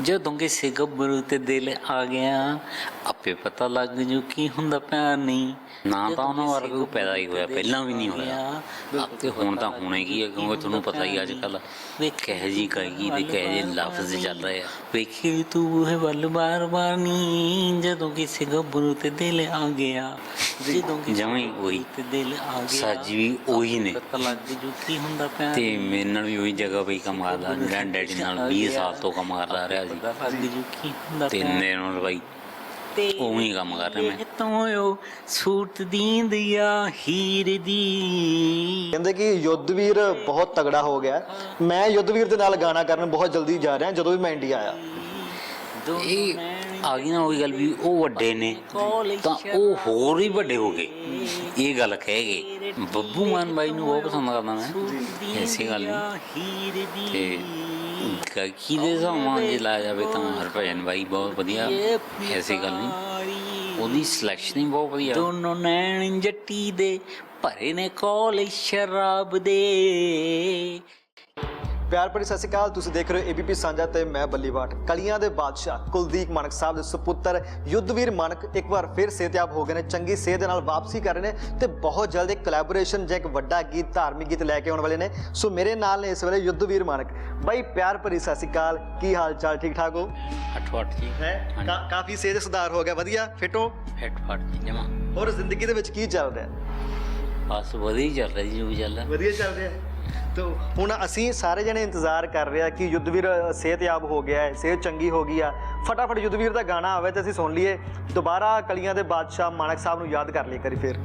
ਜਦੋਂ ਕਿਸੇ ਗੱਭਰੂ ਤੇ ਦਿਲ ਆ ਗਿਆ ਆਪੇ ਪਤਾ ਲੱਗ ਜੂ ਕੀ ਹੁੰਦਾ ਪਿਆਰ ਨਹੀਂ। ਨਾ ਤਾਂ ਉਹਨਾਂ ਵਰਗਾ ਕੋਈ ਪੈਦਾ ਹੀ ਹੋਇਆ ਪਹਿਲਾਂ ਵੀ ਨਹੀਂ ਹੋਇਆ। ਤੇ ਹੁਣ ਤਾਂ ਹੋਣੇ ਕੀ ਹੈ ਕਿਉਂਕਿ ਤੁਹਾਨੂੰ ਪਤਾ ਹੀ ਅੱਜ ਕੱਲ ਕਹੇ ਜੀ ਕਹੇਗੀ ਤੇ ਕਹੇ ਜੇ ਲਫ਼ਜ਼ ਚੱਲ ਰਹੇ ਆ। ਵੇਖੀ ਤੂੰ ਹੈ ਵੱਲ ਬਾਰ ਬਾਰ ਨਹੀਂ ਜਦੋਂ ਕਿਸੇ ਗੱਭਰੂ ਤੇ ਦਿਲ ਆ ਗਿਆ ਜਦੋਂ ਉਹੀ। ਤੇ ਦਿਲ ਆ ਗਿਆ ਸੱਜ ਵੀ ਉਹੀ ਨੇ। ਪਤਾ ਲੱਗ ਜੂ ਕੀ ਹੁੰਦਾ ਪਿਆਰ ਤੇ ਮੇਰੇ ਨਾਲ ਵੀ ਉਹੀ ਜਗ੍ਹਾ ਬਈ ਕੰਮ ਕਰਦਾ ਜਿਹੜਾ ਡੈਡੀ ਨਾਲ 20 ਸਾਲ ਤੋਂ ਕੰਮ ਕਰਦਾ ਰਿਹਾ। ਪਤਾ ਲੱਗ ਜੂ। ਕੀ ਹੁੰਦਾ ਤੇ ਪਿਆਰ ਇੰਨੇ ਨੂੰ ਬਈ ਉਵੇਂ ਹੀ ਕੰਮ ਕਰ ਰਿਹਾ ਮੈਂ ਤੋਇਓ ਸੂਟ ਦੀਂਦਿਆ ਹੀਰ ਦੀ। ਕਹਿੰਦੇ ਕਿ ਯੁੱਧਵੀਰ ਬਹੁਤ ਤਗੜਾ ਹੋ ਗਿਆ। ਹੈ। ਮੈਂ ਯੁੱਧਵੀਰ ਦੇ ਨਾਲ ਗਾਣਾ ਕਰਨ ਬਹੁਤ ਜਲਦੀ ਜਾ ਰਿਹਾ ਜਦੋਂ ਵੀ ਮੈਂ ਇੰਡੀਆ ਆਇਆ। ਇਹ ਆ ਗਈ ਨਾ ਉਹੀ ਗੱਲ ਵੀ ਉਹ ਵੱਡੇ ਨੇ ਤਾਂ ਉਹ ਹੋਰ ਹੀ ਵੱਡੇ ਹੋ ਗਏ। ਇਹ ਗੱਲ ਕਹਿ ਗਏ ਬੱਬੂ ਮਾਨ ਬਾਈ ਨੂੰ ਬਹੁਤ ਪਸੰਦ ਕਰਦਾ ਮੈਂ। ਐਸੀ ਗੱਲ ਨਹੀਂ ਹੀਰ ਦੀ। ਤੇ ਗਾਇਕੀ ਦੇ ਹਿਸਾਬਾਂ ਜੇ ਲਾਇਆ ਜਾਵੇ ਤਾਂ ਹਰਭਜਨ ਬਾਈ ਬਹੁਤ ਵਧੀਆ, ਐਸੀ ਗੱਲ ਨਹੀਂ। ਉਹਦੀ ਸਿਲੈਕਸ਼ਨ ਬਹੁਤ ਵਧੀਆ। ਦੋਨੋਂ ਨੈਣ ਜੱਟੀ ਦੇ, ਭਰੇ ਨੇ ਕੋਲ ਸ਼ਰਾਬ ਦੇ। ਪਿਆਰ ਭਰੀ ਸਤਿ ਸ਼੍ਰੀ ਅਕਾਲ। ਤੁਸੀਂ ਦੇਖ ਰਹੇ ਹੋ ਏਬੀਪੀ ਸਾਂਝਾ ਤੇ ਮੈਂ ਬੱਲੀਵਾਟ ਕਲੀਆਂ ਦੇ ਬਾਦਸ਼ਾਹ ਕੁਲਦੀਪ ਮਾਨਕ ਸਾਹਿਬ ਦੇ ਸੁਪੁੱਤਰ ਯੁੱਧਵੀਰ ਮਾਨਕ ਇੱਕ ਵਾਰ ਫਿਰ ਸਿਹਤਯਾਬ ਹੋ ਗਏ ਨੇ ਚੰਗੀ ਸਿਹਤ ਦੇ ਨਾਲ ਵਾਪਸੀ ਕਰ ਰਹੇ ਨੇ ਤੇ ਬਹੁਤ ਜਲਦ ਇੱਕ ਕੋਲੈਬੋਰੇਸ਼ਨ ਜਾਂ ਇੱਕ ਵੱਡਾ ਗੀਤ ਧਾਰਮਿਕ ਗੀਤ ਲੈ ਕੇ ਆਉਣ ਵਾਲੇ ਨੇ। ਸੋ ਮੇਰੇ ਨਾਲ ਨੇ ਇਸ ਵੇਲੇ ਯੁੱਧਵੀਰ ਮਾਨਕ ਬਾਈ ਪਿਆਰ ਭਰੀ ਸਤਿ ਸ਼੍ਰੀ ਅਕਾਲ। ਕੀ ਹਾਲ ਚਾਲ? ਠੀਕ ਠਾਕ ਹੋ? ਅੱਠ ਅੱਠ ਜੀ। ਹੈ। ਕਾਫੀ ਸਿਹਤ ਸੁਧਾਰ ਹੋ ਗਿਆ। ਵਧੀਆ? ਫਿੱਟ ਹੋ? ਅੱਠ ਜੀ ਜਮਾ। ਹੋਰ ਜ਼ਿੰਦਗੀ ਦੇ ਵਿੱਚ ਕੀ ਚੱਲ ਰਿਹਾ? ਬਸ ਵਧੀਆ ਹੀ ਚੱਲ ਰਿਹਾ ਜੀ ਜੋ ਵੀ ਚੱਲ ਰਿਹਾ। ਵਧੀਆ ਚੱਲ ਰਿਹਾ। ਤੋ ਹੁਣ ਅਸੀਂ ਸਾਰੇ ਜਣੇ ਇੰਤਜ਼ਾਰ ਕਰ ਰਹੇ ਆ ਕਿ ਯੁੱਧਵੀਰ ਸਿਹਤਯਾਬ ਹੋ ਗਿਆ ਹੈ ਸਿਹਤ ਚੰਗੀ ਹੋ ਗਈ ਆ। ਫਟਾਫਟ ਯੁੱਧਵੀਰ ਦਾ ਗਾਣਾ ਆਵੇ ਤੇ ਅਸੀਂ ਸੁਣ ਲਈਏ। ਦੁਬਾਰਾ ਕਲੀਆਂ ਦੇ ਬਾਦਸ਼ਾਹ ਮਾਨਕ ਸਾਹਿਬ ਨੂੰ ਯਾਦ ਕਰ ਲਈਏ ਕਰੀ ਫੇਰ।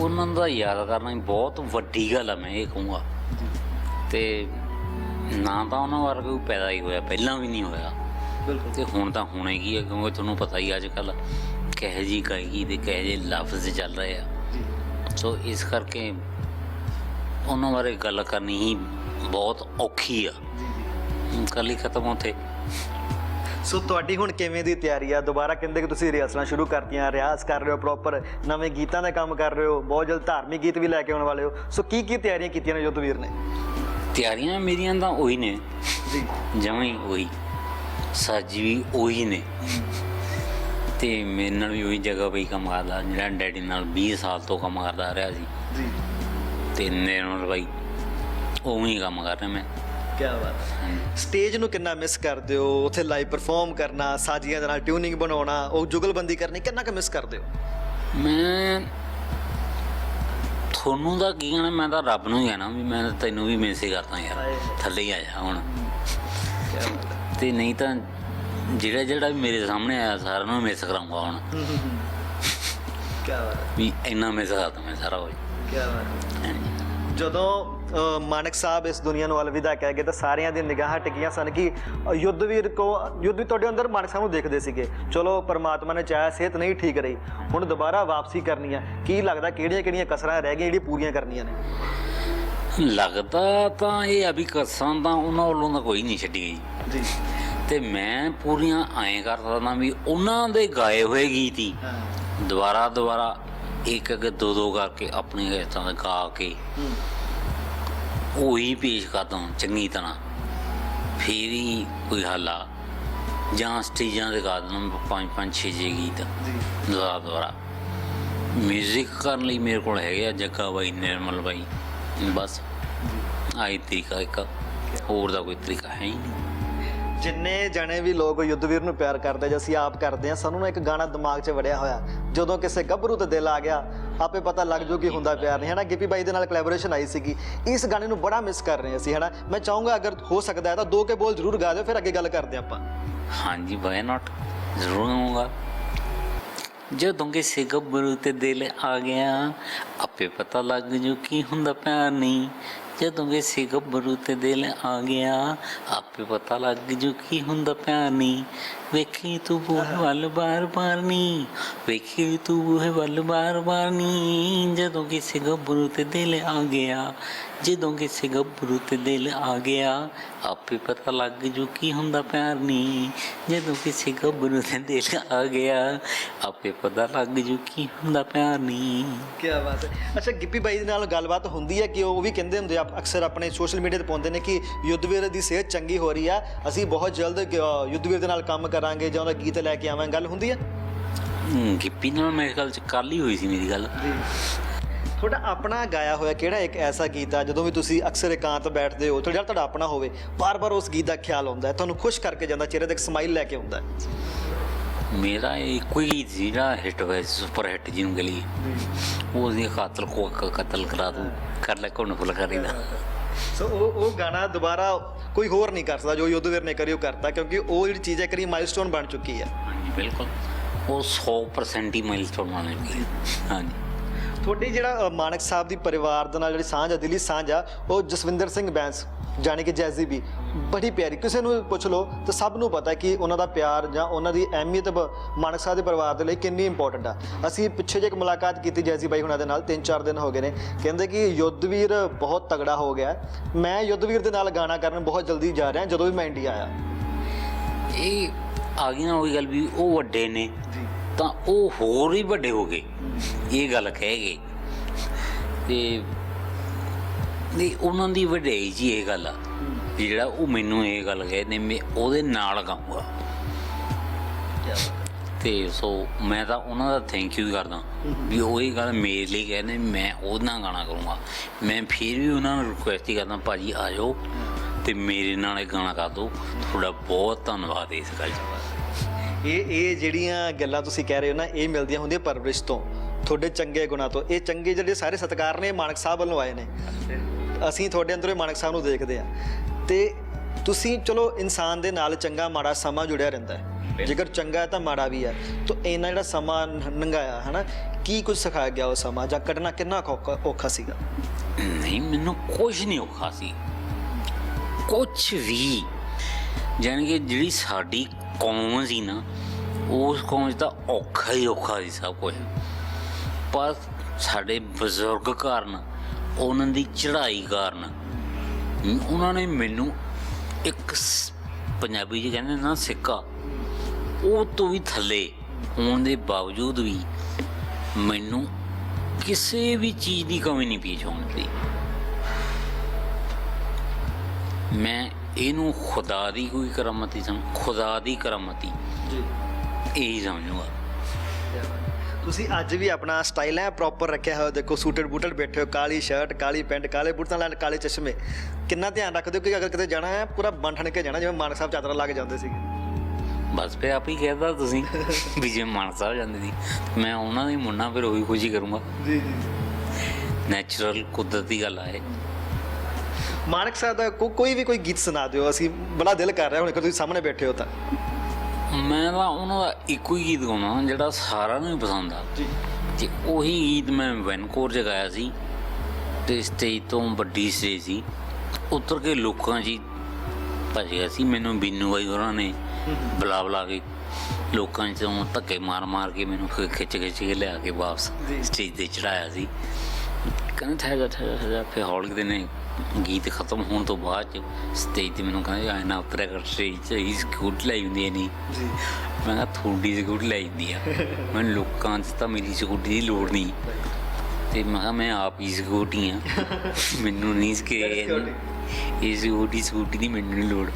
ਉਹਨਾਂ ਦਾ ਯਾਦ ਕਰਨਾ ਬਹੁਤ ਵੱਡੀ ਗੱਲ ਆ ਮੈਂ ਇਹ ਕਹੂੰਗਾ। ਤੇ ਨਾ ਤਾਂ ਉਹਨਾਂ ਵਰਗਾ ਕੋਈ ਪੈਦਾ ਹੀ ਹੋਇਆ ਪਹਿਲਾਂ ਵੀ ਨਹੀਂ ਹੋਇਆ। ਬਿਲਕੁਲ। ਤੇ ਹੁਣ ਤਾਂ ਹੋਣੇ ਕੀ ਹੈ ਕਿਉਂਕਿ ਤੁਹਾਨੂੰ ਪਤਾ ਹੀ ਅੱਜ ਕੱਲ ਕਹੇ ਜੀ ਕਹੇਗੀ ਤੇ ਕਹੇ ਜੇ ਲਫ਼ਜ਼ ਚੱਲ ਰਹੇ ਆ। ਸੋ ਇਸ ਕਰਕੇ ਉਹਨਾਂ ਬਾਰੇ ਗੱਲ ਕਰਨੀ ਹੀ ਬਹੁਤ ਔਖੀ ਆ। ਕੱਲ ਹੀ ਖਤਮ ਹੋਤੇ। ਸੋ ਤੁਹਾਡੀ ਹੁਣ ਕਿਵੇਂ ਦੀ ਤਿਆਰੀ ਆ? ਦੁਬਾਰਾ ਕਹਿੰਦੇ ਕਿ ਤੁਸੀਂ ਰਿਹਰਸਲਾਂ ਸ਼ੁਰੂ ਕਰਤੀਆਂ ਰਿਆਜ਼ ਕਰ ਰਹੇ ਹੋ ਪ੍ਰੋਪਰ ਨਵੇਂ ਗੀਤਾਂ ਦਾ ਕੰਮ ਕਰ ਰਹੇ ਹੋ ਬਹੁਤ ਜਲਦ ਧਾਰਮਿਕ ਗੀਤ ਵੀ ਲੈ ਕੇ ਆਉਣ ਵਾਲੇ ਹੋ। ਸੋ ਕੀ ਕੀ ਤਿਆਰੀਆਂ ਕੀਤੀਆਂ ਨੇ ਯੁੱਧਵੀਰ ਨੇ? ਤਿਆਰੀਆਂ ਮੇਰੀਆਂ ਤਾਂ ਉਹੀ ਨੇ। ਜੀ। ਜਮਾਂ ਉਹੀ। ਸੱਜ ਵੀ ਉਹੀ ਨੇ। ਤੇ ਮੇਰੇ ਨਾਲ ਵੀ ਉਹੀ ਜਗ੍ਹਾ ਬਈ ਕੰਮ ਕਰਦਾ। ਜਿਹੜਾ ਡੈਡੀ ਨਾਲ 20 ਸਾਲ ਤੋਂ ਕੰਮ ਕਰਦਾ ਰਿਹਾ ਸੀ। ਜੀ। ਤੇ ਇੰਨੇ ਨੂੰ ਬਈ। ਉਵੇਂ ਹੀ ਕੰਮ ਕਰ ਰਿਹਾ ਮੈਂ। ਕੀ ਬਾਤ। ਸਟੇਜ ਨੂੰ ਕਿੰਨਾ ਮਿਸ ਕਰਦੇ ਹੋ? ਉੱਥੇ ਲਾਈਵ ਪਰਫਾਰਮ ਕਰਨਾ ਸਾਜੀਆਂ ਦੇ ਨਾਲ ਟਿਊਨਿੰਗ ਬਣਾਉਣਾ ਉਹ ਜੁਗਲਬੰਦੀ ਕਰਨੀ ਕਿੰਨਾ ਕੁ ਮਿਸ ਕਰਦੇ ਹੋ? ਮੈਂ ਤੁਹਾਨੂੰ ਦਾ ਕੀ ਕਹਿਣਾ ਮੈਂ ਤਾਂ ਰੱਬ ਨੂੰ ਹੀ ਕਹਿਣਾ ਵੀ ਮੈਂ ਤੈਨੂੰ ਵੀ ਮਿਸ ਹੀ ਕਰਦਾ ਯਾਰ। ਥੱਲੇ ਹੀ ਆ ਜਾ ਹੁਣ। ਤੇ ਨਹੀਂ ਤਾਂ ਜਿਹੜਾ ਜਿਹੜਾ ਵੀ ਮੇਰੇ ਸਾਹਮਣੇ ਆਇਆ ਸਾਰਿਆਂ ਨੂੰ ਮਿਸ ਕਰਾਉਂਗਾ ਹੁਣ। ਕੀ ਬਾਤ। ਵੀ ਇੰਨਾ ਮਿਸ ਕਰਦਾ ਮੈਂ ਸਾਰਾ ਕੁਝ। ਕੀ ਬਾਤ। ਹਾਂਜੀ ਜਦੋਂ ਅ, ਮਾਨਕ ਸਾਹਿਬ ਇਸ ਦੁਨੀਆ ਨੂੰ ਅਲਵਿਦਾ ਕਹਿ ਗਏ ਤਾਂ ਸਾਰਿਆਂ ਦੀਆਂ ਨਿਗਾਹਾਂ ਟਿਕੀਆਂ ਸਨ ਕਿ ਯੁੱਧਵੀਰ ਕੋ ਯੁੱਧਵੀਰ ਤੁਹਾਡੇ ਅੰਦਰ ਮਾਨਕ ਸਾਹਿਬ ਨੂੰ ਦੇਖਦੇ ਸੀਗੇ। ਚਲੋ ਪਰਮਾਤਮਾ ਨੇ ਚਾਹਿਆ ਸਿਹਤ ਨਹੀਂ ਠੀਕ ਰਹੀ। ਹੁਣ ਦੁਬਾਰਾ ਵਾਪਸੀ ਕਰਨੀ ਆ। ਕੀ ਲੱਗਦਾ ਕਿਹੜੀਆਂ ਕਿਹੜੀਆਂ ਕਸਰਾਂ ਰਹਿ ਗਈਆਂ ਜਿਹੜੀਆਂ ਪੂਰੀਆਂ ਕਰਨੀਆਂ ਨੇ? ਲੱਗਦਾ ਤਾਂ ਇਹ ਆ ਵੀ ਕਸਾਂ ਤਾਂ ਉਹਨਾਂ ਵੱਲੋਂ ਤਾਂ ਕੋਈ ਨਹੀਂ ਛੱਡੀ ਗਈ। ਜੀ। ਤੇ ਮੈਂ ਪੂਰੀਆਂ ਐਂ ਕਰ ਸਕਦਾ ਵੀ ਉਹਨਾਂ ਦੇ ਗਾਏ ਹੋਏ ਗੀਤ ਹੀ ਦੁਬਾਰਾ ਦੁਬਾਰਾ ਇੱਕ ਇੱਕ ਦੋ ਦੋ ਕਰਕੇ ਆਪਣੀ ਗੀਤਾਂ ਦਾ ਗਾ ਕੇ ਉਹੀ ਪੇਸ਼ ਕਰਦਾ ਚੰਗੀ ਤਰ੍ਹਾਂ। ਫੇਰ ਹੀ ਕੋਈ ਹੱਲ ਆ। ਜਾਂ ਸਟੇਜਾਂ ਦੇ ਗਾ ਦਿੰਦਾ ਪੰਜ ਪੰਜ ਛੇ ਛੇ ਗੀਤ ਦੁਬਾਰਾ ਦੁਬਾਰਾ ਮਿਊਜ਼ਿਕ ਕਰਨ ਲਈ ਮੇਰੇ ਕੋਲ ਹੈਗੇ ਆ ਜੱਗਾ ਬਾਈ ਨਿਰਮਲ ਬਾਈ। ਬਸ। ਆਈ ਤਰੀਕਾ ਇੱਕ। ਹੋਰ ਦਾ ਕੋਈ ਤਰੀਕਾ ਹੈ ਹੀ ਨਹੀਂ। ਜਿੰਨੇ ਜਣੇ ਵੀ ਲੋਕ ਯੁੱਧਵੀਰ ਨੂੰ ਪਿਆਰ ਕਰਦੇ ਜਾਂ ਅਸੀਂ ਆਪ ਕਰਦੇ ਆ ਸਾਨੂੰ ਨਾ ਇੱਕ ਗਾਣਾ ਦਿਮਾਗ 'ਚ ਵੜਿਆ ਹੋਇਆ। ਜਦੋਂ ਕਿਸੇ ਗੱਭਰੂ ਤੇ ਦਿਲ ਆ ਗਿਆ, ਆਪੇ ਪਤਾ ਲੱਗ ਜੂ ਕਿ ਹੁੰਦਾ ਪਿਆਰ ਨਹੀਂ ਹੈ ਨਾ ਗਿੱਪੀ ਬਾਈ ਦੇ ਨਾਲ ਕੋਲੈਬੋਰੇਸ਼ਨ ਆਈ ਸੀਗੀ। ਇਸ ਗਾਣੇ ਨੂੰ ਬੜਾ ਮਿਸ ਕਰ ਰਹੇ ਅਸੀਂ ਹੈ ਨਾ ਮੈਂ ਚਾਹੂੰਗਾ ਅਗਰ ਹੋ ਸਕਦਾ ਹੈ ਤਾਂ ਦੋ ਕੇ ਬੋਲ ਜ਼ਰੂਰ ਗਾ ਦਿਓ, ਫਿਰ ਅੱਗੇ ਗੱਲ ਕਰਦੇ ਹਾਂ ਆਪਾਂ। ਹਾਂਜੀ ਵਾਈ ਨਾਟ ਜ਼ਰੂਰ ਆਉਂਗਾ ਜਦੋਂ ਕਿਸੇ ਗੱਭਰੂ ਤੇ ਦਿਲ ਆ ਗਿਆ, ਆਪੇ ਪਤਾ ਲੱਗ ਜੂ ਕੀ ਹੁੰਦਾ ਪਿਆਰ ਨਹੀਂ। ਜਦੋਂ ਕਿਸੇ ਗੱਭਰੂ ਤੇ ਦਿਲ ਆ ਗਿਆ, ਆਪੇ ਪਤਾ ਲੱਗ ਜੂ ਕੀ ਹੁੰਦਾ ਪਿਆਰ ਨਹੀਂ ਵੇਖੀ ਤੂੰ ਬੂਹੇ ਵੱਲ ਬਾਰ-ਬਾਰ ਨਹੀਂ ਵੇਖੀ ਤੂੰ ਬੂਹੇ ਵੱਲ ਬਾਰ-ਬਾਰ ਨਹੀਂ ਜਦੋਂ ਕਿਸੇ ਗੱਭਰੂ ਤੇ ਦਿਲ ਆ ਗਿਆ, ਜਦੋਂ ਕਿਸੇ ਗੱਭਰੂ ਤੇ ਦਿਲ ਆ ਗਿਆ, ਆਪੇ ਪਤਾ ਲੱਗ ਜੂ ਕੀ ਹੁੰਦਾ ਪਿਆਰ ਨਹੀਂ ਜਦੋਂ ਕਿਸੇ ਗੱਭਰੂ ਤੇ ਦਿਲ ਆ ਗਿਆ, ਆਪੇ ਪਤਾ ਲੱਗ ਜੂ ਕੀ ਹੁੰਦਾ ਪਿਆਰ ਨਹੀਂ ਕੀ ਬਾਤ ਹੈ। ਅੱਛਾ, ਗਿੱਪੀ ਬਾਈ ਦੇ ਨਾਲ ਗੱਲਬਾਤ ਹੁੰਦੀ ਹੈ ਕਿ ਉਹ ਵੀ ਕਹਿੰਦੇ ਹੁੰਦੇ ਆ ਆਪ- ਅਕਸਰ ਆਪਣੇ ਸੋਸ਼ਲ ਮੀਡੀਆ ਤੇ ਪਾਉਂਦੇ ਨੇ ਕਿ ਯੁੱਧਵੀਰ ਦੀ ਸਿਹਤ ਚੰਗੀ ਹੋ ਰਹੀ ਆ। ਅਸੀਂ ਬਹੁਤ ਜਲਦ ਯੁੱਧਵੀਰ ਦੇ ਨਾਲ ਕੰਮ ਕਰਾਂਗੇ ਜਾਂ ਉਹਦਾ ਗੀਤ ਲੈ ਕੇ ਆਵਾਂਗੇ। ਗੱਲ ਹੁੰਦੀ ਹੈ ਹਮ, ਗਿੱਪੀ ਨਾਲ ਮੇਰੇ ਖਿਆਲ ਚ ਕੱਲ ਹੀ ਹੋਈ ਸੀ ਮੇਰੀ ਗੱਲ। ਜੀ। ਤੁਹਾਡਾ ਆਪਣਾ ਗਾਇਆ ਹੋਇਆ ਕਿਹੜਾ ਇੱਕ ਐਸਾ ਗੀਤ ਆ? ਜਦੋਂ ਵੀ ਤੁਸੀਂ ਅਕਸਰ ਇਕਾਂਤ ਬੈਠਦੇ ਹੋ ਤੁਹਾਡਾ ਤੁਹਾਡਾ ਆਪਣਾ ਹੋਵੇ ਬਾਰ-ਬਾਰ ਉਸ ਗੀਤ ਦਾ ਖਿਆਲ ਆਉਂਦਾ ਹੈ। ਤੁਹਾਨੂੰ ਖੁਸ਼ ਕਰਕੇ ਜਾਂਦਾ ਚਿਹਰੇ ਤੇ ਇੱਕ ਸਮਾਈਲ ਲੈ ਕੇ ਆਉਂਦਾ ਹੈ। ਮੇਰਾ ਇੱਕੋ ਹੀ ਜਿਹੜਾ ਹਿੱਟ ਹੋਇਆ ਸੁਪਰ ਹਿੱਟ ਜਿਹਨੂੰ ਗਲੀ ਉਹ ਸੀ ਕਾਤਲ ਕੋ ਕਤਲ ਕਰਾ ਦੂੰ ਕਰ ਲੈ ਕੋਣ ਫੁਲਕਾਰੀ ਦਾ ਸੋ ਉਹ ਉਹ ਗਾਣਾ ਦੁਬਾਰਾ ਕੋਈ ਹੋਰ ਨਹੀਂ ਕਰ ਸਕਦਾ ਜੋ ਯੁੱਧਵੀਰ ਨੇ ਕਰੀ ਉਹ ਕਰਤਾ ਕਿਉਂਕਿ ਉਹ ਜਿਹੜੀ ਚੀਜ਼ ਹੈ ਕਰੀ ਮਾਈਲਸਟੋਨ ਬਣ ਚੁੱਕੀ ਹੈ। ਹਾਂਜੀ ਬਿਲਕੁਲ। ਉਹ 100% ਹੀ ਮਾਈਲਸਟੋਨ ਬਣ ਗਈ ਹਾਂਜੀ। ਤੁਹਾਡੀ ਜਿਹੜਾ ਮਾਨਕ ਸਾਹਿਬ ਦੀ ਪਰਿਵਾਰ ਦੇ ਨਾਲ ਜਿਹੜੀ ਸਾਂਝ ਆ ਦਿਲੀ ਸਾਂਝ ਆ ਉਹ ਜਸਵਿੰਦਰ ਸਿੰਘ ਬੈਂਸ ਜਾਣੀ ਕਿ ਜੈਜ਼ੀ ਵੀ ਬੜੀ ਪਿਆਰੀ। ਕਿਸੇ ਨੂੰ ਪੁੱਛ ਲਓ ਤਾਂ ਸਭ ਨੂੰ ਪਤਾ ਕਿ ਉਹਨਾਂ ਦਾ ਪਿਆਰ ਜਾਂ ਉਹਨਾਂ ਦੀ ਅਹਿਮੀਅਤ ਮਾਨਕ ਸਾਹਿਬ ਦੇ ਪਰਿਵਾਰ ਦੇ ਲਈ ਕਿੰਨੀ ਇੰਪੋਰਟੈਂਟ ਆ। ਅਸੀਂ ਪਿੱਛੇ ਜੇ ਇੱਕ ਮੁਲਾਕਾਤ ਕੀਤੀ ਜੈਜ਼ੀ ਬਾਈ ਹੁਣਾਂ ਦੇ ਨਾਲ 3-4 ਦਿਨ ਹੋ ਗਏ ਨੇ। ਕਹਿੰਦੇ ਕਿ ਯੁੱਧਵੀਰ ਬਹੁਤ ਤਗੜਾ ਹੋ ਗਿਆ। ਮੈਂ ਯੁੱਧਵੀਰ ਦੇ ਨਾਲ ਗਾਣਾ ਕਰਨ ਬਹੁਤ ਜਲਦੀ ਜਾ ਰਿਹਾ ਜਦੋਂ ਵੀ ਮੈਂ ਇੰਡੀਆ ਆਇਆ। ਇਹ ਆ ਗਈ ਨਾ ਉਹੀ ਗੱਲ ਵੀ ਉਹ ਵੱਡੇ ਨੇ। ਤਾਂ ਉਹ ਹੋਰ ਹੀ ਵੱਡੇ ਹੋ ਗਏ। ਇਹ ਗੱਲ ਕਹਿ ਗਏ। ਤੇ ਨਹੀਂ ਉਹਨਾਂ ਦੀ ਵਡਿਆਈ ਜੀ ਇਹ ਗੱਲ ਆ। ਵੀ ਜਿਹੜਾ ਉਹ ਮੈਨੂੰ ਇਹ ਗੱਲ ਕਹੇ ਨੇ ਮੈਂ ਉਹਦੇ ਨਾਲ ਗਾਉਂਗਾ ਤੇ ਸੋ ਮੈਂ ਤਾਂ ਉਹਨਾਂ ਦਾ ਥੈਂਕ ਯੂ ਕਰਦਾ। ਵੀ ਉਹ ਇਹ ਗੱਲ ਮੇਰੇ ਲਈ ਕਹਿੰਦੇ ਮੈਂ ਉਹਦੇ ਨਾਲ ਗਾਣਾ ਕਰੂੰਗਾ। ਮੈਂ ਫਿਰ ਵੀ ਉਹਨਾਂ ਨੂੰ ਰਿਕੁਐਸਟ ਹੀ ਕਰਦਾ ਭਾਜੀ ਆ ਜਾਓ ਤੇ ਮੇਰੇ ਨਾਲ ਇਹ ਗਾਣਾ ਕਰ ਦਿਓ। ਤੁਹਾਡਾ ਬਹੁਤ ਧੰਨਵਾਦ ਇਸ ਗੱਲ 'ਚ ਇਹ ਇਹ ਜਿਹੜੀਆਂ ਗੱਲਾਂ ਤੁਸੀਂ ਕਹਿ ਰਹੇ ਹੋ ਨਾ ਇਹ ਮਿਲਦੀਆਂ ਹੁੰਦੀਆਂ ਪਰਵਰਿਸ਼ ਤੋਂ ਤੁਹਾਡੇ ਚੰਗੇ ਗੁਣਾਂ ਤੋਂ। ਇਹ ਚੰਗੇ ਜਿਹੜੇ ਸਾਰੇ ਸਤਿਕਾਰ ਨੇ ਇਹ ਮਾਨਕ ਸਾਹਿਬ ਵੱਲੋਂ ਆਏ ਨੇ। ਅਸੀਂ ਤੁਹਾਡੇ ਅੰਦਰੋਂ ਇਹ ਮਾਨਕ ਸਾਹਿਬ ਨੂੰ ਦੇਖਦੇ ਆ ਤੇ ਤੁਸੀਂ ਚਲੋ ਇਨਸਾਨ ਦੇ ਨਾਲ ਚੰਗਾ ਮਾੜਾ ਸਮਾਂ ਜੁੜਿਆ ਰਹਿੰਦਾ ਹੈ। ਜੇਕਰ ਚੰਗਾ ਹੈ ਤਾਂ ਮਾੜਾ ਵੀ ਹੈ। ਤਾਂ ਇੰਨਾ ਜਿਹੜਾ ਸਮਾਂ ਨੰਗਾਇਆ ਹਨਾ? ਕੀ ਕੁਝ ਸਿਖਾਇਆ ਗਿਆ ਉਹ ਸਮਾਂ? ਜਾਂ ਕੱਢਣਾ ਕਿੰਨਾ ਔਖਾ ਸੀਗਾ? ਨਹੀਂ ਮੈਨੂੰ ਕੁਝ ਨਹੀਂ ਔਖਾ ਸੀ। ਕੁਝ ਵੀ। ਜਾਣੀ ਕਿ ਜਿਹੜੀ ਸਾਡੀ ਕੌਮ ਸੀ ਨਾ ਉਸ ਕੌਮ ਤਾਂ ਔਖਾ ਹੀ ਔਖਾ ਸੀ ਸਭ ਕੁਝ ਪਰ ਸਾਡੇ ਬਜ਼ੁਰਗ ਕਾਰਨ ਉਹਨਾਂ ਦੀ ਚੜ੍ਹਾਈ ਕਾਰਨ ਉਹਨਾਂ ਨੇ ਮੈਨੂੰ ਇੱਕ ਪੰਜਾਬੀ 'ਚ ਕਹਿੰਦੇ ਨਾ ਸਿੱਕਾ ਉਹ ਤੋਂ ਵੀ ਥੱਲੇ ਹੋਣ ਦੇ ਬਾਵਜੂਦ ਵੀ ਮੈਨੂੰ ਕਿਸੇ ਵੀ ਚੀਜ਼ ਦੀ ਕਮੀ ਨਹੀਂ ਪੇਸ਼ ਹੋਣ ਦੀ ਮੈਂ ਇਹਨੂੰ ਖੁਦਾ ਦੀ ਕੋਈ ਕਰਾਮਤੀ ਸਮ ਖੁਦਾ ਦੀ ਕਰਾਮਤੀ। ਜੀ। ਇਹੀ ਸਮਝੂਗਾ। ਤੁਸੀਂ ਅੱਜ ਵੀ ਆਪਣਾ ਸਟਾਈਲ ਹੈ ਪ੍ਰੋਪਰ ਰੱਖਿਆ ਹੋਇਆ ਦੇਖੋ ਸੂਟਡ ਬੂਟਡ ਬੈਠੇ ਹੋ ਕਾਲੀ ਸ਼ਰਟ ਕਾਲੀ ਪੈਂਟ ਕਾਲੇ ਬੂਟਾਂ ਨਾਲ ਕਾਲੇ ਚਸ਼ਮੇ। ਕਿੰਨਾ ਧਿਆਨ ਰੱਖਦੇ ਹੋ ਕਿ ਅਗਰ ਕਿਤੇ ਜਾਣਾ ਹੈ ਪੂਰਾ ਬਣ ਠਣ ਕੇ ਜਾਣਾ ਜਿਵੇਂ ਮਾਨਕ ਸਾਹਿਬ ਚਾਦਰਾਂ ਲਾ ਕੇ ਜਾਂਦੇ ਸੀਗੇ। ਬਸ ਫੇ ਆਪ ਹੀ ਕਹਿਦਾ ਤੁਸੀਂ ਵੀ ਜੇ ਮਾਨ ਸਾਹਿਬ ਜਾਂਦੇ ਸੀ ਮੈਂ ਉਹਨਾਂ ਦੀ ਮੁੰਨਾ ਫਿਰ ਉਹੀ ਹੀ ਕਰੂੰਗਾ। ਜੀ ਜੀ। ਨੈਚੁਰਲ ਕੁਦਰਤੀ ਗੱਲ ਆ ਇਹ। ਮਾਨਕ ਸਾਹਿਬ ਦਾ ਕੋਈ ਵੀ ਕੋਈ ਗੀਤ ਸੁਣਾ ਦਿਓ ਅਸੀਂ ਬੜਾ ਦਿਲ ਕਰ ਰਿਹਾ ਹੁਣ ਕਿ ਤੁਸੀਂ ਸਾਹਮਣੇ ਬੈਠੇ ਹੋ ਤਾਂ। ਮੈਂ ਤਾਂ ਉਹਨਾਂ ਦਾ ਇੱਕੋ ਹੀ ਗੀਤ ਗਾਉਣਾ ਜਿਹੜਾ ਸਾਰਿਆਂ ਨੂੰ ਹੀ ਪਸੰਦ ਆ। ਜੀ। ਤੇ ਉਹੀ ਗੀਤ ਮੈਂ ਵੈਨਕੂਵਰ 'ਚ ਗਾਇਆ ਸੀ ਤੇ ਸਟੇਜ ਤੋਂ ਵੱਡੀ ਸਟੇਜ ਸੀ। ਉਤਰ ਕੇ ਲੋਕਾਂ ਹੀ ਭੱਜ ਗਿਆ ਸੀ। ਮੈਨੂੰ ਬੀਨੂ ਬਾਈ ਹੋਰਾਂ ਨੇ ਬੁਲਾ ਬੁਲਾ ਕੇ ਲੋਕਾਂ 'ਚ ਧੱਕੇ ਮਾਰ ਮਾਰ ਕੇ ਮੈਨੂੰ ਖਿੱਚ ਖਿੱਚ ਕੇ ਲਿਆ ਕੇ ਵਾਪਸ ਜੀ। ਸਟੇਜ ਤੇ ਚੜਾਇਆ ਸੀ। ਕਹਿੰਦੇ ਠਹਿਰ ਠਹਿਰ ਠਹਿਰ ਫਿਰ ਹੌਲੀ ਦੇ ਨੇ ਗੀਤ ਖਤਮ ਹੋਣ ਤੋਂ ਬਾਅਦ 'ਚ ਸਟੇਜ ਤੇ ਮੈਨੂੰ ਕਹਿੰਦੇ ਆਇਨਾ ਨਾ ਕਰ ਸਟੇਜ 'ਚ ਹੀ ਸਕੂਟ ਲਈ ਹੁੰਦੀ ਨਹੀਂ। ਜੀ। ਮੈਂ ਕਿਹਾ ਥੋੜੀ ਸਕੂਟੀ ਲੈ ਜਾਂਦੀ ਆ। ਮੈਨੂੰ ਲੋਕਾਂ 'ਚ ਤਾਂ ਮੇਰੀ ਸਕੂਟੀ ਦੀ ਲੋੜ ਨਹੀਂ। ਤੇ ਮੈਂ ਕਿਹਾ ਮੈਂ ਆਪ ਹੀ ਸਕੂਟੀ ਆ। ਮੈਨੂੰ ਨਹੀਂ ਸਕੇ ਇਹ ਸਕੂਟੀ ਸਕੂਟੀ ਦੀ ਮੈਨੂੰ ਨਹੀਂ ਲੋੜ।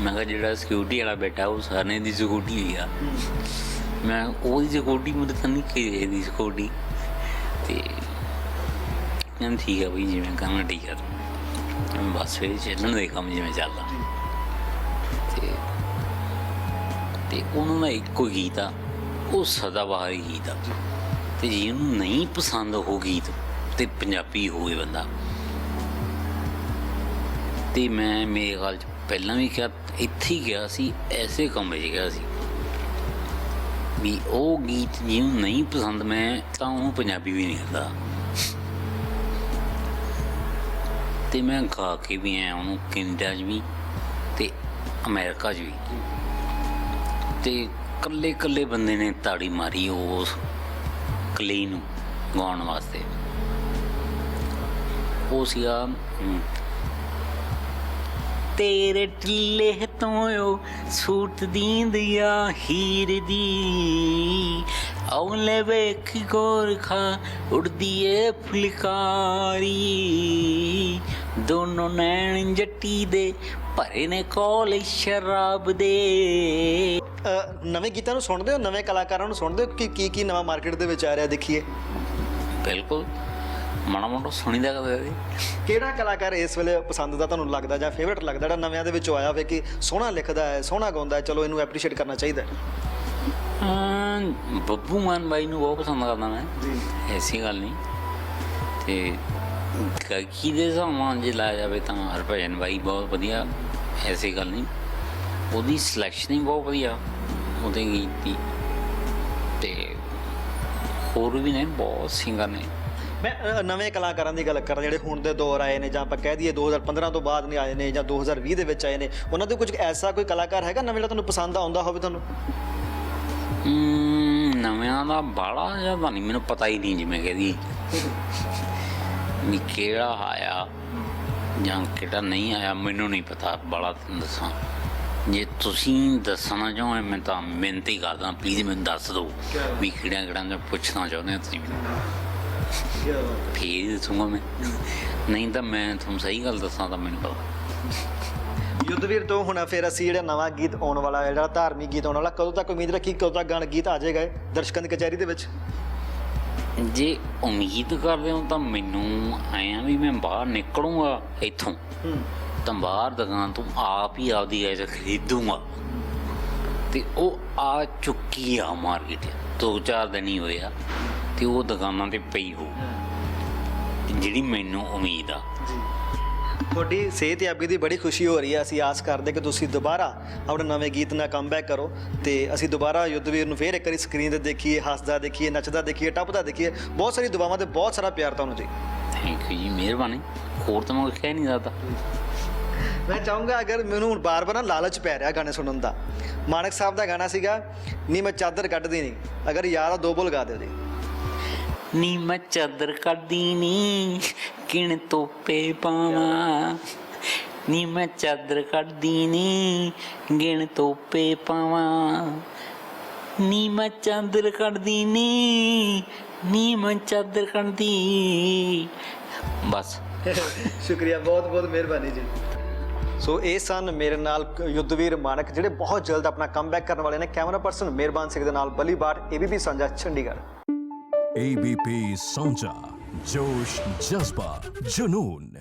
ਮੈਂ ਕਿਹਾ ਜਿਹੜਾ ਸਿਕਿਉਰਿਟੀ ਵਾਲਾ ਬੈਠਾ ਉਹ ਸਾਰਿਆਂ ਦੀ ਸਕੂਟੀ ਹੀ ਆ। ਮੈਂ ਉਹਦੀ ਸਕੂਟੀ ਮੁੰਡੇ ਤਾਂ ਨਹੀਂ ਕਿਸੇ ਦੀ ਸਕੂਟੀ ਤੇ ਕਹਿੰਦਾ ਠੀਕ ਆ ਬਈ, ਜਿਵੇਂ ਕੰਮ ਠੀਕ ਆ। ਮੈਂ ਬਸ ਫਿਰ ਚੱਲਣ ਦੇ ਕੰਮ ਜਿਵੇਂ ਚੱਲਦਾ। ਤੇ ਤੇ ਉਹਨਾਂ ਦਾ ਇੱਕੋ ਗੀਤ ਆ, ਉਹ ਸਦਾਬਹਾਰੀ ਗੀਤ ਆ। ਤੇ ਜਿਹਨੂੰ ਨਹੀਂ ਪਸੰਦ ਉਹ ਗੀਤ, ਤੇ ਪੰਜਾਬੀ ਹੋਵੇ ਬੰਦਾ। ਤੇ ਮੈਂ, ਮੇਰੇ ਹਾਲ ਚ ਪਹਿਲਾਂ ਵੀ ਕਿਹਾ, ਇੱਥੇ ਹੀ ਗਿਆ ਸੀ, ਐਸੇ ਕਮਰੇ 'ਚ ਗਿਆ ਸੀ। ਵੀ ਉਹ ਗੀਤ ਜਿਹਨੂੰ ਨਹੀਂ ਪਸੰਦ ਮੈਂ, ਤਾਂ ਉਹਨੂੰ ਪੰਜਾਬੀ ਵੀ ਨਹੀਂ ਕਰਦਾ ਤੇ ਮੈਂ ਗਾ ਕੇ ਵੀ ਆਇਆ ਉਹਨੂੰ, ਕੈਨੇਡਾ 'ਚ ਵੀ ਤੇ ਅਮਰੀਕਾ 'ਚ ਵੀ। ਤੇ ਕੱਲੇ ਕੱਲੇ ਬੰਦੇ ਨੇ ਤਾੜੀ ਮਾਰੀ ਉਸ ਕਲੀ ਨੂੰ ਗਾਉਣ ਵਾਸਤੇ। ਉਹ ਸੀਗਾ ਤੇਰੇ ਟਿੱਲੇ ਤੋਂ ਓ ਸੂਟ ਦੀਂਦਿਆ ਹੀਰ ਦੀ। ਔਲੇ ਵੇਖ ਗੋਰਖਾ ਉੜਦੀ ਏ ਫੁਲਕਾਰੀ। ਦੋਨੋਂ ਨੈਣ ਜੱਟੀ ਦੇ ਭਰੇ ਨੇ ਕੋਲ ਸ਼ਰਾਬ ਦੇ। ਅ, ਨਵੇਂ ਗੀਤਾਂ ਨੂੰ ਸੁਣਦੇ ਹੋ? ਨਵੇਂ ਕਲਾਕਾਰਾਂ ਨੂੰ ਸੁਣਦੇ ਹੋ? ਕਿ ਕੀ ਕੀ ਨਵਾਂ ਮਾਰਕੀਟ ਦੇ ਵਿੱਚ ਆ ਰਿਹਾ ਦੇਖੀਏ? ਬਿਲਕੁਲ। ਮਾੜਾ ਮੋਟਾ ਸੁਣੀਦਾ ਕਦੇ ਕਦੇ। ਕਿਹੜਾ ਕਲਾਕਾਰ ਇਸ ਵੇਲੇ ਪਸੰਦ ਦਾ ਤੁਹਾਨੂੰ ਲੱਗਦਾ ਜਾਂ ਫੇਵਰਟ ਲੱਗਦਾ? ਜਿਹੜਾ ਨਵਿਆਂ ਦੇ ਵਿੱਚੋਂ ਆਇਆ ਹੋਵੇ ਕਿ ਸੋਹਣਾ ਲਿਖਦਾ ਹੈ ਸੋਹਣਾ ਗਾਉਂਦਾ ਹੈ ਚਲੋ ਇਹਨੂੰ ਐਪਰੀਸ਼ੀਏਟ ਕਰਨਾ ਚਾਹੀਦਾ ਹੈ। ਬੱਬੂ ਮਾਨ ਬਾਈ ਨੂੰ ਬਹੁਤ ਪਸੰਦ ਕਰਦਾ ਮੈਂ। ਐਸੀ ਗੱਲ ਨਹੀਂ। ਤੇ ਗਾਇਕੀ ਦੇ ਹਿਸਾਬ ਜੇ ਲਾਇਆ ਜਾਵੇ ਤਾਂ ਹਰਭਜਨ ਬਾਈ ਬਹੁਤ ਵਧੀਆ ਐਸੀ ਗੱਲ ਨਹੀਂ। ਉਹਦੀ ਸਿਲੈਕਸ਼ਨ ਹੀ ਬਹੁਤ ਵਧੀਆ ਉਹਦੇ ਗੀਤ ਦੀ। ਤੇ ਹੋਰ ਵੀ ਨੇ ਬਹੁਤ ਸਿੰਗਰ ਨੇ। ਮੈਂ ਅ, ਨਵੇਂ ਕਲਾਕਾਰਾਂ ਦੀ ਗੱਲ ਕਰਾਂ ਜਿਹੜੇ ਹੁਣ ਦੇ ਦੌਰ ਆਏ ਨੇ ਜਾਂ ਆਪਾਂ ਕਹਿ ਦਈਏ 2015 ਤੋਂ ਬਾਅਦ ਨਹੀਂ ਆਏ ਨੇ ਜਾਂ 2020 ਦੇ ਵਿੱਚ ਆਏ ਨੇ ਉਹਨਾਂ ਦੇ ਕੁਝ ਐਸਾ ਕੋਈ ਕਲਾਕਾਰ ਹੈਗਾ ਨਵੇਂ ਜਿਹੜਾ ਤੁਹਾਨੂੰ ਪਸੰਦ ਆਉਂਦਾ ਹੋਵੇ ਤੁਹਾਨੂੰ? ਹਮ, ਨਵਿਆਂ ਦਾ ਬਾੜਾ ਜ਼ਿਆਦਾ ਨਹੀਂ ਮੈਨੂੰ ਪਤਾ ਹੀ ਨਹੀਂ ਜਿਵੇਂ ਕਹਦੀ ਵੀ ਕਿਹੜਾ ਆਇਆ ਜਾਂ ਕਿਹੜਾ ਨਹੀਂ ਆਇਆ, ਮੈਨੂੰ ਨਹੀਂ ਪਤਾ ਬਾਲਾ ਤੁਹਾਨੂੰ ਦੱਸਾਂ। ਜੇ ਤੁਸੀਂ ਦੱਸਣਾ ਚਾਹੋ ਮੈਂ ਤਾਂ ਮਿਹਨਤੀ ਕਰਦਾ ਪਲੀਜ਼ ਮੈਨੂੰ ਦੱਸ ਦਿਓ ਵੀ ਕਿਹੜਾ ਕਿਹੜਾ ਮੈਂ ਪੁੱਛਣਾ ਚਾਹੁੰਦੇ ਤੁਸੀਂ ਮੈਨੂੰ। ਫੇਰ ਹੀ ਦੱਸੂਗਾ ਮੈਂ। ਨਹੀਂ ਤਾਂ ਮੈਂ ਤੁਹਾਨੂੰ ਸਹੀ ਗੱਲ ਦੱਸਾਂ ਤਾਂ ਮੈਨੂੰ ਪਤਾ। ਯੁੱਧਵੀਰ ਤੋਂ ਹੁਣ ਫਿਰ ਅਸੀਂ ਜਿਹੜਾ ਨਵਾਂ ਗੀਤ ਆਉਣ ਵਾਲਾ, ਜਿਹੜਾ ਧਾਰਮਿਕ ਗੀਤ ਆਉਣ ਵਾਲਾ, ਕਦੋਂ ਤੱਕ ਉਮੀਦ ਰੱਖੀ, ਕਦੋਂ ਤੱਕ ਗਾਣਾ ਗੀਤ ਆ ਜਾਏਗਾ ਦਰਸ਼ਕਾਂ ਦੀ ਕਚਹਿਰੀ ਦੇ ਵਿੱਚ? ਜੇ ਉਮੀਦ ਕਰਦੇ ਹੋ ਤਾਂ ਮੈਨੂੰ ਆਇਆ ਵੀ ਮੈਂ ਬਾਹਰ ਨਿਕਲੂੰਗਾ ਇੱਥੋਂ। ਤਾਂ ਬਾਹਰ ਦੁਕਾਨ ਤੋਂ ਆਪ ਹੀ ਆਪਦੀ ਐਜ ਖਰੀਦੂੰਗਾ। ਤੇ ਉਹ ਆ ਚੁੱਕੀ ਆ ਮਾਰਕੀਟ ਦੋ ਚਾਰ ਦਿਨ ਹੀ ਹੋਇਆ ਤੇ ਉਹ ਦੁਕਾਨਾਂ ਤੇ ਪਈ ਹੋ। ਜਿਹੜੀ ਮੈਨੂੰ ਉਮੀਦ ਆ। ਜੀ। ਤੁਹਾਡੀ ਸਿਹਤਯਾਬੀ ਦੀ ਬੜੀ ਖੁਸ਼ੀ ਹੋ ਰਹੀ ਹੈ। ਅਸੀਂ ਆਸ ਕਰਦੇ ਕਿ ਤੁਸੀਂ ਦੁਬਾਰਾ ਆਪਣੇ ਨਵੇਂ ਗੀਤ ਨਾਲ ਕਮਬੈਕ ਕਰੋ ਤੇ ਅਸੀਂ ਦੁਬਾਰਾ ਯੁੱਧਵੀਰ ਨੂੰ ਫੇਰ ਇੱਕ ਵਾਰੀ ਸਕਰੀਨ ਤੇ ਦੇਖੀਏ ਹੱਸਦਾ ਦੇਖੀਏ ਨੱਚਦਾ ਦੇਖੀਏ ਟੱਪਦਾ ਦੇਖੀਏ। ਬਹੁਤ ਸਾਰੀ ਦੁਆਵਾਂ ਤੇ ਬਹੁਤ ਸਾਰਾ ਪਿਆਰ ਤੁਹਾਨੂੰ ਜੀ। ਥੈਂਕ ਯੂ ਜੀ ਮਿਹਰਬਾਨੀ। ਹੋਰ ਤਾਂ ਮੈਂ ਕੁਛ ਕਹਿ ਨਹੀਂ ਸਕਦਾ। ਮੈਂ ਚਾਹੂੰਗਾ ਅਗਰ ਮੈਨੂੰ ਹੁਣ ਬਾਰ-ਬਾਰ ਨਾ ਲਾਲਚ ਪੈ ਰਿਹਾ ਗਾਣੇ ਸੁਣਨ ਦਾ। ਮਾਨਕ ਸਾਹਿਬ ਦਾ ਗਾਣਾ ਸੀਗਾ ਨਹੀਂ ਮੈਂ ਚਾਦਰ ਕੱਢਦੀ ਨਹੀਂ ਅਗਰ ਯਾਰ ਆ ਦੋ ਬੋਲ ਗਾ ਦਿਓ ਜੀ ਨੀ ਮੈਂ ਚਾਦਰ ਕੱਢਦੀ ਨੀ ਕਿਣ ਤੋਪੇ ਪਾਵਾਂ। ਨੀ ਮੈਂ ਚਾਦਰ ਕੱਢਦੀ ਨੀ ਗਿਣ ਤੋਪੇ ਪਾਵਾਂ। ਨੀ ਮੈਂ ਚਾਦਰ ਕੱਢਦੀ ਨੀ ਨੀ ਮੈਂ ਚਾਦਰ ਕੱਢਦੀ। ਬਸ। ਸ਼ੁਕਰੀਆ ਬਹੁਤ ਬਹੁਤ ਮਿਹਰਬਾਨੀ ਜੀ। ਸੋ ਇਹ ਸਨ ਮੇਰੇ ਨਾਲ ਯੁੱਧਵੀਰ ਮਾਨਕ ਜਿਹੜੇ ਬਹੁਤ ਜਲਦ ਆਪਣਾ ਕਮਬੈਕ ਕਰਨ ਵਾਲੇ ਨੇ। ਕੈਮਰਾ ਪਰਸਨ ਮਿਹਰਬਾਨ ਸਿੰਘ ਦੇ ਨਾਲ ਬਲੀ ਬਾਟ ਏਬੀਪੀ ਸਾਂਝਾ ਚੰਡੀਗੜ੍ਹ। एबीपी साझा जोश जज्बा जुनून